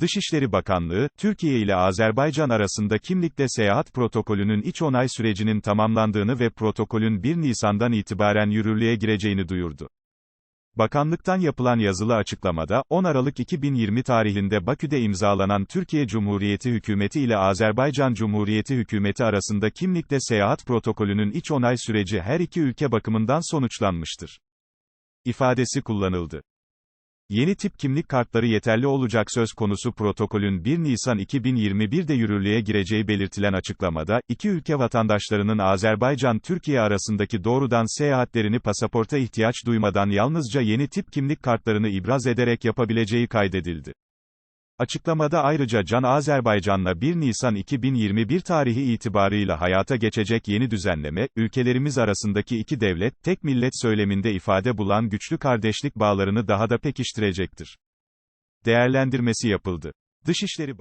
Dışişleri Bakanlığı, Türkiye ile Azerbaycan arasında kimlikle seyahat protokolünün iç onay sürecinin tamamlandığını ve protokolün 1 Nisan'dan itibaren yürürlüğe gireceğini duyurdu. Bakanlıktan yapılan yazılı açıklamada, 10 Aralık 2020 tarihinde Bakü'de imzalanan Türkiye Cumhuriyeti Hükümeti ile Azerbaycan Cumhuriyeti Hükümeti arasında kimlikle seyahat protokolünün iç onay süreci her iki ülke bakımından sonuçlanmıştır. ifadesi kullanıldı. Yeni tip kimlik kartları yeterli olacak söz konusu protokolün 1 Nisan 2021'de yürürlüğe gireceği belirtilen açıklamada, iki ülke vatandaşlarının Azerbaycan-Türkiye arasındaki doğrudan seyahatlerini pasaporta ihtiyaç duymadan yalnızca yeni tip kimlik kartlarını ibraz ederek yapabileceği kaydedildi. Açıklamada ayrıca Can Azerbaycan'la 1 Nisan 2021 tarihi itibarıyla hayata geçecek yeni düzenleme, ülkelerimiz arasındaki iki devlet, tek millet söyleminde ifade bulan güçlü kardeşlik bağlarını daha da pekiştirecektir. Değerlendirmesi yapıldı. Dışişleri Bak